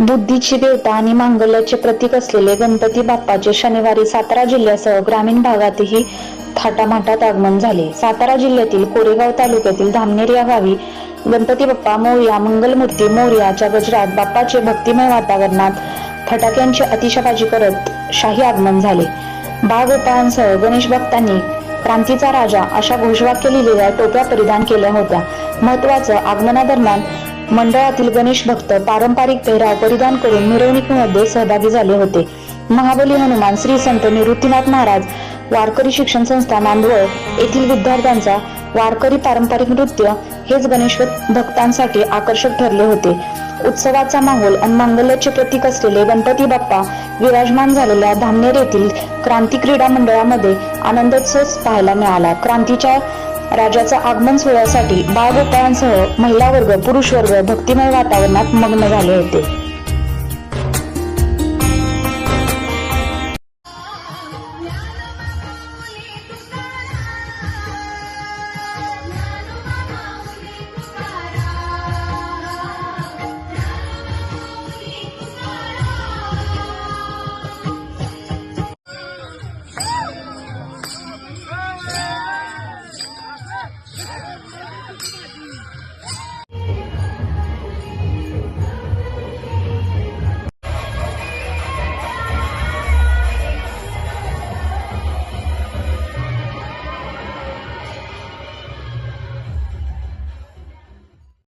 बुद्धीची देवता आणि मांगल्याचे प्रतीक असलेले गणपती बाप्पाचे शनिवारी सातारा जिल्ह्यासह ग्रामीण भागातही थाटामाटात आगमन झाले. सातारा जिल्ह्यातील कोरेगाव तालुक्यातील धामनेर या गावी गणपती बाप्पा मोर्या मंगलमूर्ती मोर्याच्या गजरात बाप्पाचे भक्तिमय वातावरणात फटाक्यांची अतिशबाजी करत शाही आगमन झाले. बाळगोपाळांसह गणेश भक्तांनी क्रांतीचा राजा अशा घोषवाक्य लिहिलेल्या टोप्या परिधान केल्या होत्या. महत्वाचं आगमनादरम्यान मंडळातील गणेश भक्त पारंपरिक पेहराव परिधान करून मिरवणुकीमध्ये सहभागी झाले होते. महाबली हनुमान श्री संत निवृत्तीनाथ महाराज वारकरी शिक्षण संस्था मांडवळ येथील विद्यार्थ्यांचा वारकरी पारंपरिक नृत्य हेच गणेश भक्तांसाठी आकर्षक ठरले होते. उत्सवाचा माहोल आणि मांगल्याचे प्रतीक असलेले गणपती बाप्पा विराजमान झालेल्या धामनेर येथील क्रांती क्रीडा मंडळामध्ये आनंदोत्सव पाहायला मिळाला. क्रांतीच्या राजाचा आगमन सोहळ्यासाठी बाळगोपाळांसह महिला वर्ग पुरुष वर्ग भक्तिमय वातावरणात मग्न झाले होते.